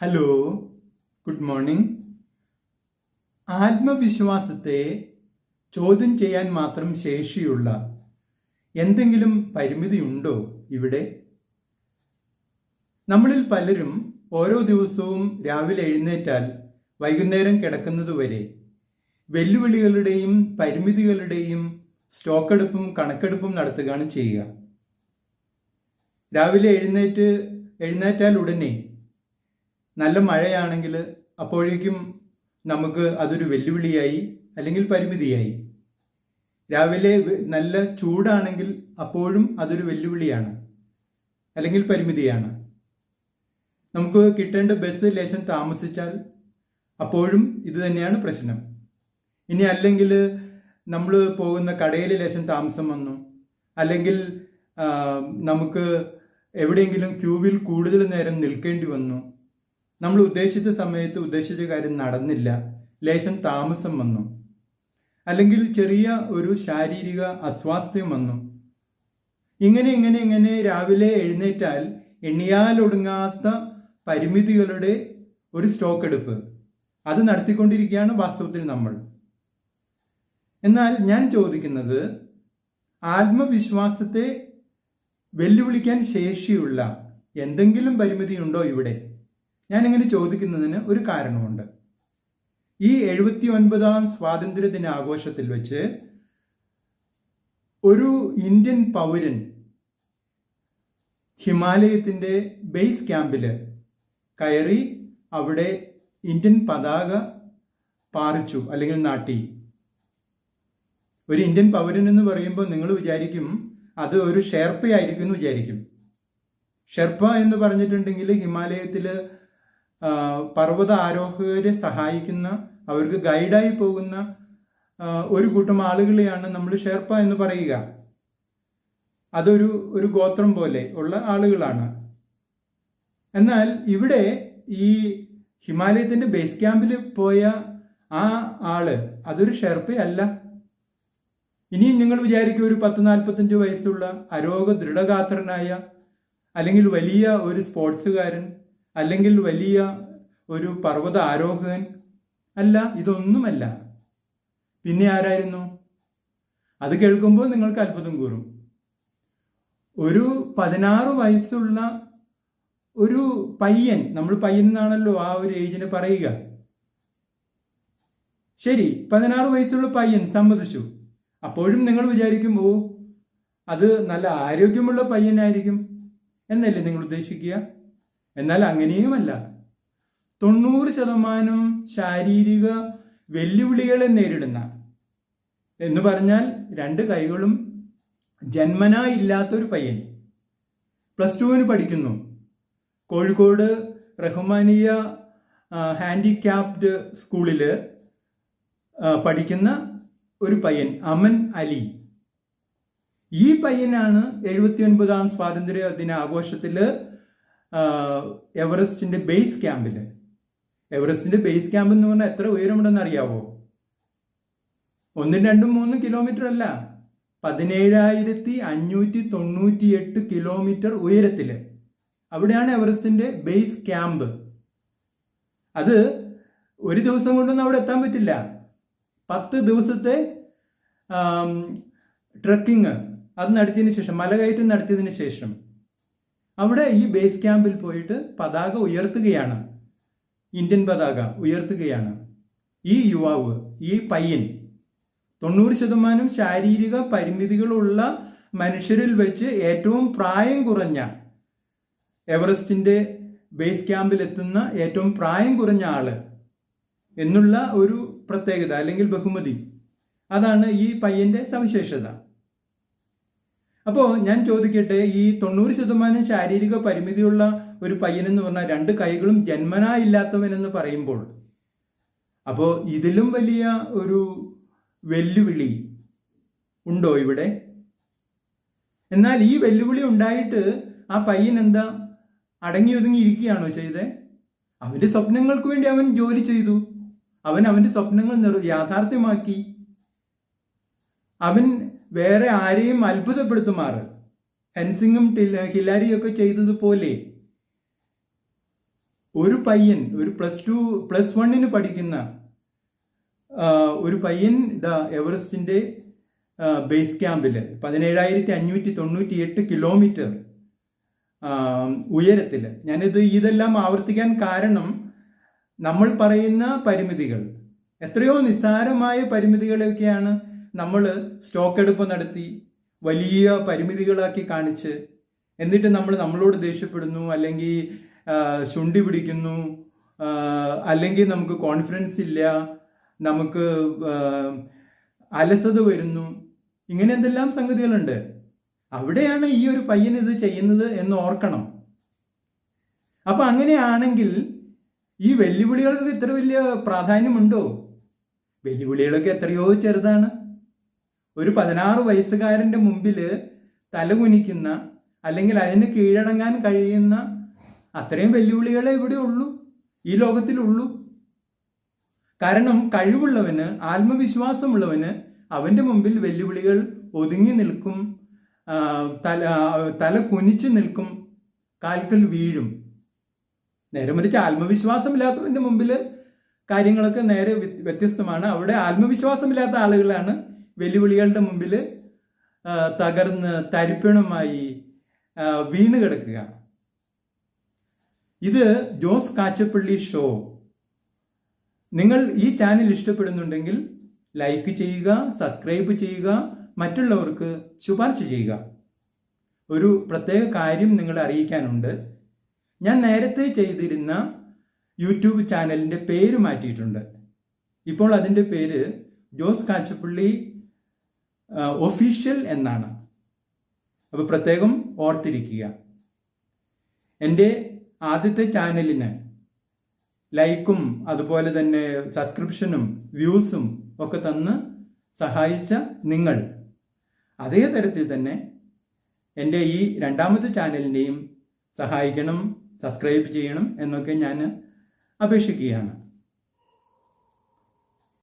Hello good morning ആത്മവിശ്വാസത്തെ ചോദ്യം ചെയ്യാൻ മാത്രം ശേഷിയുള്ള എന്തെങ്കിലും പരിമിതിയുണ്ടോ ഇവിടെ? നമ്മളിൽ പലരും ഓരോ ദിവസവും രാവിലെ എഴുന്നേറ്റാൽ വൈകുന്നേരം കിടക്കുന്നതുവരെ വെല്ലുവിളികളുടെയും പരിമിതികളുടെയും സ്റ്റോക്കെടുപ്പും കണക്കെടുപ്പും നടത്തുകയാണ് ചെയ്യുക. രാവിലെ എഴുന്നേറ്റ് എഴുന്നേറ്റാൽ ഉടനെ നല്ല മഴയാണെങ്കിൽ അപ്പോഴേക്കും നമുക്ക് അതൊരു വെല്ലുവിളിയായി അല്ലെങ്കിൽ പരിമിതിയായി. രാവിലെ നല്ല ചൂടാണെങ്കിൽ അപ്പോഴും അതൊരു വെല്ലുവിളിയാണ് അല്ലെങ്കിൽ പരിമിതിയാണ്. നമുക്ക് കിട്ടേണ്ട ബസ് ലേശം താമസിച്ചാൽ അപ്പോഴും ഇത് തന്നെയാണ് പ്രശ്നം. ഇനി അല്ലെങ്കിൽ നമ്മൾ പോകുന്ന കടയിൽ ലേശം താമസം വന്നു. അല്ലെങ്കിൽ നമുക്ക് എവിടെയെങ്കിലും ക്യൂവിൽ കൂടുതൽ നേരം നിൽക്കേണ്ടി വന്നു. നമ്മൾ ഉദ്ദേശിച്ച സമയത്ത് ഉദ്ദേശിച്ച കാര്യം നടന്നില്ല. ലേശം താമസം വന്നു. അല്ലെങ്കിൽ ചെറിയ ഒരു ശാരീരിക അസ്വാസ്ഥ്യം വന്നു. ഇങ്ങനെ ഇങ്ങനെ ഇങ്ങനെ രാവിലെ എഴുന്നേറ്റാൽ എണ്ണിയാലൊടുങ്ങാത്ത പരിമിതികളുടെ ഒരു സ്റ്റോക്ക് എടുപ്പ്. അത് നടത്തിക്കൊണ്ടിരിക്കുകയാണ് വാസ്തവത്തിൽ നമ്മൾ. എന്നാൽ ഞാൻ ചോദിക്കുന്നത് ആത്മവിശ്വാസത്തെ വെല്ലുവിളിക്കാൻ ശേഷിയുള്ള എന്തെങ്കിലും പരിമിതിയുണ്ടോ ഇവിടെ? ഞാൻ ഇങ്ങനെ ചോദിക്കുന്നതിന് ഒരു കാരണമുണ്ട്. ഈ എഴുപത്തി ഒൻപതാം സ്വാതന്ത്ര്യ ദിനാഘോഷത്തിൽ വെച്ച് ഒരു ഇന്ത്യൻ പൗരൻ ഹിമാലയത്തിന്റെ ബേസ് ക്യാമ്പിൽ കയറി അവിടെ ഇന്ത്യൻ പതാക പാറിച്ചു അല്ലെങ്കിൽ നാട്ടി. ഒരു ഇന്ത്യൻ പൗരൻ എന്ന് പറയുമ്പോൾ നിങ്ങൾ വിചാരിക്കും അത് ഒരു ഷെർപ്പയായിരിക്കും എന്ന് വിചാരിക്കും. ഷെർപ്പ എന്ന് പറഞ്ഞിട്ടുണ്ടെങ്കിൽ ഹിമാലയത്തിൽ പർവത ആരോഹകരെ സഹായിക്കുന്ന അവർക്ക് ഗൈഡായി പോകുന്ന ഒരു കൂട്ടം ആളുകളെയാണ് നമ്മൾ ഷെർപ്പ എന്ന് പറയുക. അതൊരു ഒരു ഗോത്രം പോലെ ഉള്ള ആളുകളാണ്. എന്നാൽ ഇവിടെ ഈ ഹിമാലയത്തിന്റെ ബേസ് ക്യാമ്പിൽ പോയ ആ ആൾ അതൊരു ഷെർപ്പയല്ല ഇനിയും നിങ്ങൾ വിചാരിക്കും ഒരു പത്ത് നാൽപ്പത്തഞ്ച് വയസ്സുള്ള അരോഗ ദൃഢഗാത്രനായ അല്ലെങ്കിൽ വലിയ ഒരു സ്പോർട്സുകാരൻ അല്ലെങ്കിൽ വലിയ ഒരു പർവത ആരോഹകൻ അല്ല ഇതൊന്നുമല്ല. പിന്നെ ആരായിരുന്നു? അത് കേൾക്കുമ്പോൾ നിങ്ങൾക്ക് അത്ഭുതം കൂറും. ഒരു പതിനാറ് വയസ്സുള്ള ഒരു പയ്യൻ നമ്മൾ പയ്യൻ എന്നാണല്ലോ ആ ഒരു ഏജിന് പറയുക. ശരി പതിനാറ് വയസ്സുള്ള പയ്യൻ സമ്മതിച്ചു. അപ്പോഴും നിങ്ങൾ വിചാരിക്കും അത് നല്ല ആരോഗ്യമുള്ള പയ്യനായിരിക്കും എന്നല്ലേ നിങ്ങൾ ഉദ്ദേശിക്കുക? എന്നാൽ അങ്ങനെയുമല്ല. തൊണ്ണൂറ് ശതമാനം ശാരീരിക വെല്ലുവിളികളെ നേരിടുന്ന എന്ന് പറഞ്ഞാൽ രണ്ട് കൈകളും ജന്മനാ ഇല്ലാത്തൊരു പയ്യൻ. പ്ലസ് ടുവിന് പഠിക്കുന്നു. കോഴിക്കോട് റഹ്മാനിയ ഹാൻഡിക്യാപ്ഡ് സ്കൂളിൽ പഠിക്കുന്ന ഒരു പയ്യൻ അമൻ അലി. ഈ പയ്യനാണ് എഴുപത്തി ഒൻപതാം സ്വാതന്ത്ര്യ ദിന ആഘോഷത്തിൽ എവറസ്റ്റിന്റെ ബേസ് ക്യാമ്പിൽ എവറസ്റ്റിന്റെ ബേസ് ക്യാമ്പ് എന്ന് പറഞ്ഞാൽ എത്ര ഉയരമുണ്ടെന്ന് അറിയാവോ? ഒന്നും രണ്ടും മൂന്നും കിലോമീറ്റർ അല്ല. പതിനേഴായിരത്തി അഞ്ഞൂറ്റി തൊണ്ണൂറ്റി എട്ട് കിലോമീറ്റർ ഉയരത്തിൽ. അവിടെയാണ് എവറസ്റ്റിന്റെ ബേസ് ക്യാമ്പ്. അത് ഒരു ദിവസം കൊണ്ടൊന്നും അവിടെ എത്താൻ പറ്റില്ല. പത്ത് ദിവസത്തെ ട്രക്കിങ്. അത് നടത്തിയതിന് ശേഷം മലകയറ്റം നടത്തിയതിന് ശേഷം. അവിടെ ഈ ബേസ് ക്യാമ്പിൽ പോയിട്ട് പതാക ഉയർത്തുകയാണ്. ഇന്ത്യൻ പതാക ഉയർത്തുകയാണ്. ഈ യുവാവ് ഈ പയ്യൻ തൊണ്ണൂറ് ശതമാനം ശാരീരിക പരിമിതികളുള്ള മനുഷ്യരിൽ വെച്ച് ഏറ്റവും പ്രായം കുറഞ്ഞ എവറസ്റ്റിന്റെ ബേസ് ക്യാമ്പിൽ എത്തുന്ന ഏറ്റവും പ്രായം കുറഞ്ഞ ആൾ എന്നുള്ള ഒരു പ്രത്യേകത അല്ലെങ്കിൽ ബഹുമതി. അതാണ് ഈ പയ്യന്റെ സവിശേഷത. അപ്പോ ഞാൻ ചോദിക്കട്ടെ ഈ തൊണ്ണൂറ് ശതമാനം ശാരീരിക പരിമിതിയുള്ള ഒരു പയ്യനെന്ന് പറഞ്ഞാൽ രണ്ട് കൈകളും ജന്മനാ ഇല്ലാത്തവൻ എന്ന് പറയുമ്പോൾ അപ്പോ ഇതിലും വലിയ ഒരു വെല്ലുവിളി ഉണ്ടോ ഇവിടെ? എന്നാൽ ഈ വെല്ലുവിളി ഉണ്ടായിട്ട് ആ പയ്യൻ എന്താ അടങ്ങി ഒതുങ്ങി ഇരിക്കുകയാണോ ചെയ്തേ? അവന്റെ സ്വപ്നങ്ങൾക്ക് വേണ്ടി അവൻ ജോലി ചെയ്തു. അവൻ അവന്റെ സ്വപ്നങ്ങൾ യാഥാർത്ഥ്യമാക്കി. അവൻ വേറെ ആരെയും അത്ഭുതപ്പെടുത്തുമാറ്. ഹെൻസിങ്ങും ടിൽ- ഹിലാരിയും ഒക്കെ ചെയ്തതുപോലെ ഒരു പയ്യൻ ഒരു പ്ലസ് ടു പ്ലസ് വണ്ണിന് പഠിക്കുന്ന ഒരു പയ്യൻ ഇതാ എവറസ്റ്റിന്റെ ബേസ് ക്യാമ്പിൽ പതിനേഴായിരത്തി അഞ്ഞൂറ്റി തൊണ്ണൂറ്റി എട്ട് കിലോമീറ്റർ ഉയരത്തിൽ ഞാനിത് ഇതെല്ലാം ആവർത്തിക്കാൻ കാരണം നമ്മൾ പറയുന്ന പരിമിതികൾ. എത്രയോ നിസ്സാരമായ പരിമിതികളെയൊക്കെയാണ് നമ്മൾ സ്റ്റോക്ക് എടുപ്പ് നടത്തി വലിയ പരിമിതികളാക്കി കാണിച്ച് എന്നിട്ട് നമ്മൾ നമ്മളോട് ദേഷ്യപ്പെടുന്നു അല്ലെങ്കിൽ ശുണ്ടി പിടിക്കുന്നു അല്ലെങ്കിൽ നമുക്ക് കോൺഫിഡൻസ് ഇല്ല നമുക്ക് അലസത വരുന്നു ഇങ്ങനെ എന്തെല്ലാം സംഗതികളുണ്ട്. അവിടെയാണ് ഈ ഒരു പയ്യൻ ഇത് ചെയ്യുന്നത് എന്ന് ഓർക്കണം. അപ്പൊ അങ്ങനെയാണെങ്കിൽ ഈ വെല്ലുവിളികൾക്ക് ഇത്ര വലിയ പ്രാധാന്യമുണ്ടോ? വെല്ലുവിളികളൊക്കെ എത്രയോ ചെറുതാണ്. ഒരു പതിനാറ് വയസ്സുകാരന്റെ മുമ്പിൽ തലകുനിക്കുന്ന അല്ലെങ്കിൽ അതിന് കീഴടങ്ങാൻ കഴിയുന്ന അത്രയും വെല്ലുവിളികളെ ഇവിടെ ഉള്ളൂ ഈ ലോകത്തിലുള്ളൂ. കാരണം കഴിവുള്ളവന് ആത്മവിശ്വാസമുള്ളവന് അവന്റെ മുമ്പിൽ വെല്ലുവിളികൾ ഒതുങ്ങി നിൽക്കും തല തല കുനിച്ചു നിൽക്കും കാൽക്കൽ വീഴും. നേരെ മറിച്ച് ആത്മവിശ്വാസമില്ലാത്തവന്റെ മുമ്പിൽ കാര്യങ്ങളൊക്കെ നേരെ വ്യ- വ്യത്യസ്തമാണ്. അവിടെ ആത്മവിശ്വാസമില്ലാത്ത ആളുകളാണ് വെല്ലുവിളികളുടെ മുമ്പിൽ തകർന്ന് തരിപ്പണമായി വീണ് കിടക്കുക. ഇത് ജോസ് കാച്ചപ്പള്ളി ഷോ. നിങ്ങൾ ഈ ചാനൽ ഇഷ്ടപ്പെടുന്നുണ്ടെങ്കിൽ ലൈക്ക് ചെയ്യുക സബ്സ്ക്രൈബ് ചെയ്യുക മറ്റുള്ളവർക്ക് ശുപാർശ ചെയ്യുക. ഒരു പ്രത്യേക കാര്യം നിങ്ങളെ അറിയിക്കാനുണ്ട്. ഞാൻ നേരത്തെ ചെയ്തിരുന്ന യൂട്യൂബ് ചാനലിന്റെ പേര് മാറ്റിയിട്ടുണ്ട്. ഇപ്പോൾ അതിന്റെ പേര് ജോസ് കാച്ചപ്പള്ളി ഒഫീഷ്യൽ എന്നാണ്. അപ്പോൾ പ്രത്യേകം ഓർത്തിരിക്കുക. എന്റെ ആദ്യത്തെ ചാനലിന് ലൈക്കും അതുപോലെ തന്നെ സബ്സ്ക്രിപ്ഷനും വ്യൂസും ഒക്കെ തന്ന് സഹായിച്ച നിങ്ങൾ അതേ തരത്തിൽ തന്നെ എന്റെ ഈ രണ്ടാമത്തെ ചാനലിന്റെയും സഹായിക്കണം സബ്സ്ക്രൈബ് ചെയ്യണം എന്നൊക്കെ ഞാൻ അപേക്ഷിക്കുകയാണ്.